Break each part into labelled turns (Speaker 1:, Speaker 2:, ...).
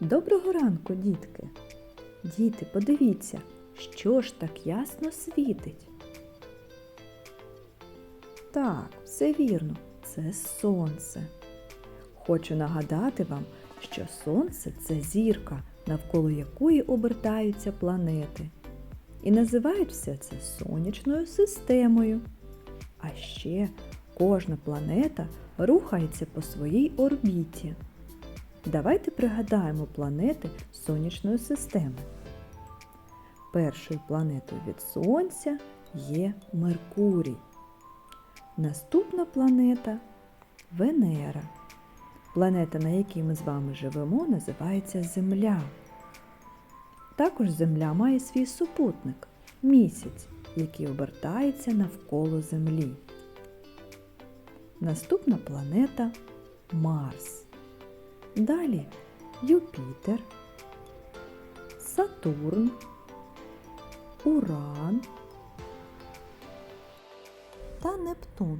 Speaker 1: Доброго ранку, дітки! Діти, подивіться, що ж так ясно світить. Так, все вірно, це сонце. Хочу нагадати вам, що сонце це зірка, навколо якої обертаються планети. І називають все це сонячною системою. А ще кожна планета рухається по своїй орбіті. Давайте пригадаємо планети сонячної системи. Першою планетою від Сонця є Меркурій. Наступна планета Венера. Планета, на якій ми з вами живемо, називається Земля. Також Земля має свій супутник місяць, який обертається навколо Землі. Наступна планета Марс. Далі Юпітер, Сатурн, Уран та Нептун.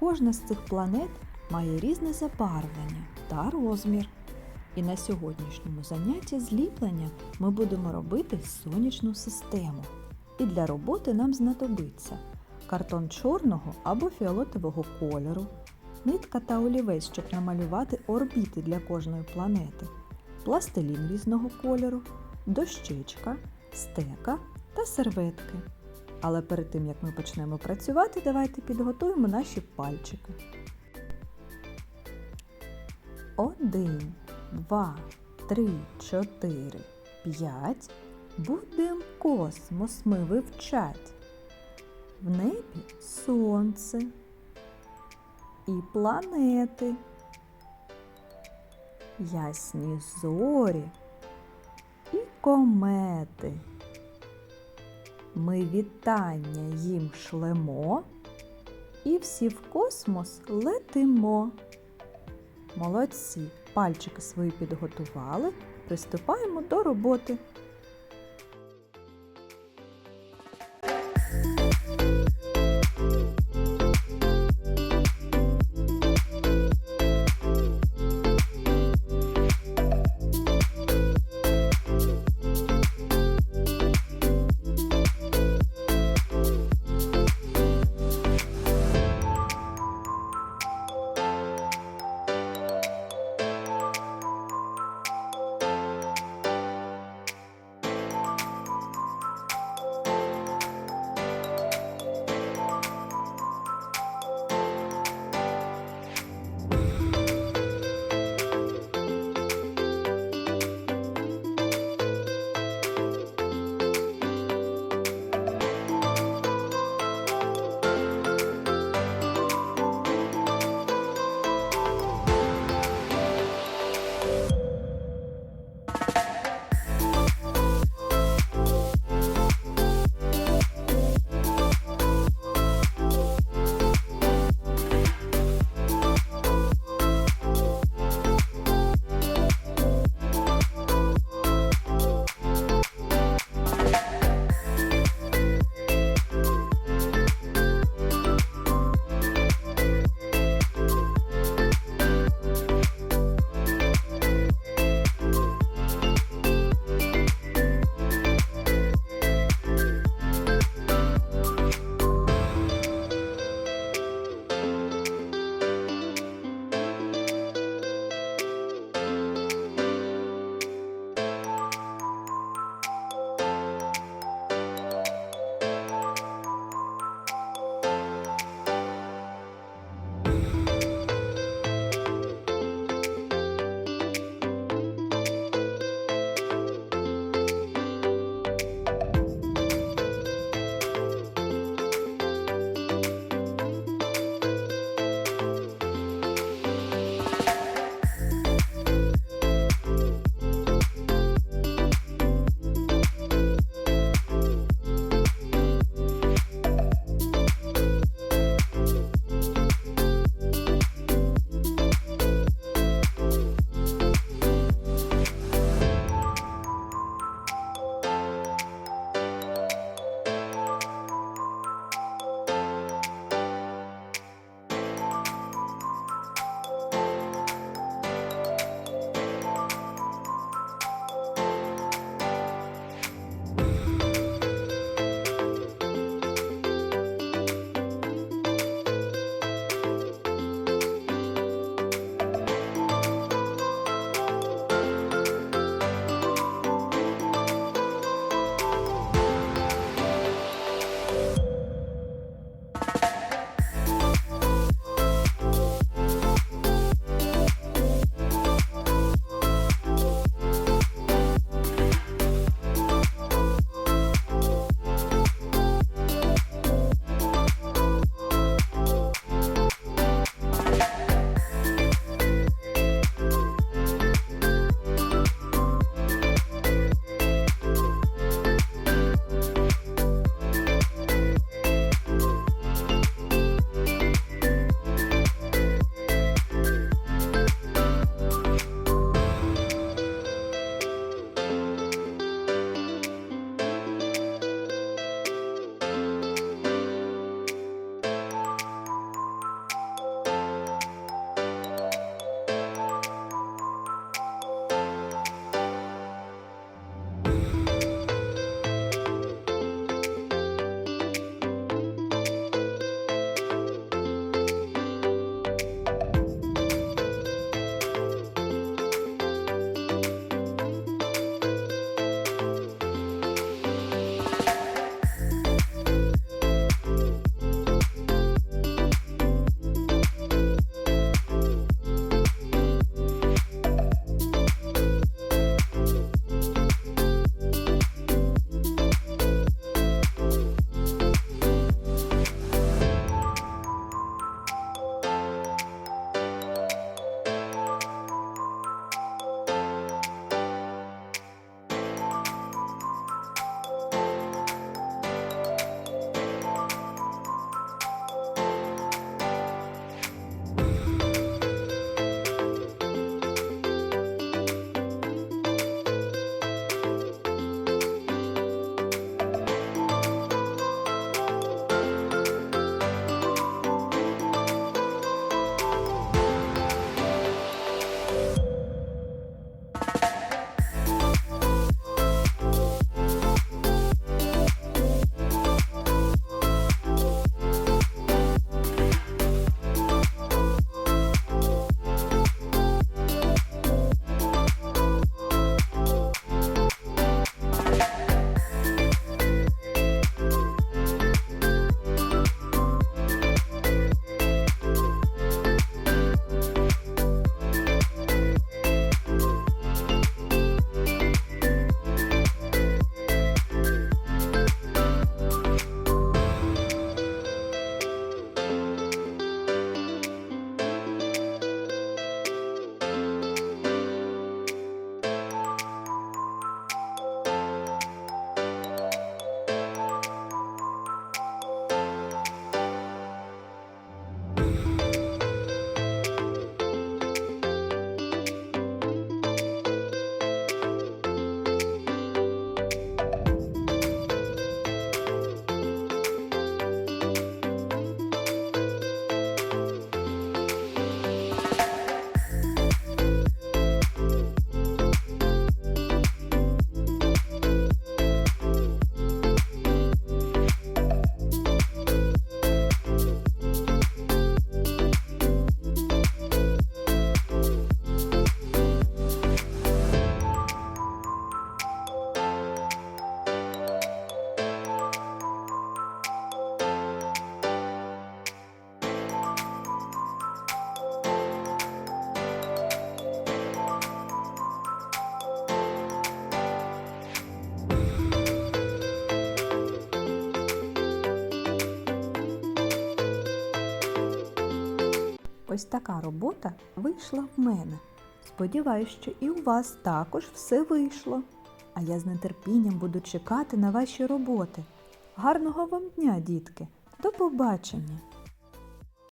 Speaker 1: Кожна з цих планет має різне забарвлення та розмір. І на сьогоднішньому занятті зліплення ми будемо робити сонячну систему. І для роботи нам знадобиться картон чорного або фіолетового кольору, нитка та олівець, щоб намалювати орбіти для кожної планети, пластилін різного кольору, дощечка, стека та серветки. Але перед тим як ми почнемо працювати, давайте підготуємо наші пальчики. Один, два, три, чотири, п'ять. Будем космос ми вивчать. В небі сонце і планети, ясні зорі і комети. Ми вітання їм шлемо і всі в космос летимо. Молодці, пальчики свої підготували. Приступаємо до роботи. Ось така робота вийшла в мене. Сподіваюсь, що і у вас також все вийшло. А я з нетерпінням буду чекати на ваші роботи. Гарного вам дня, дітки! До побачення!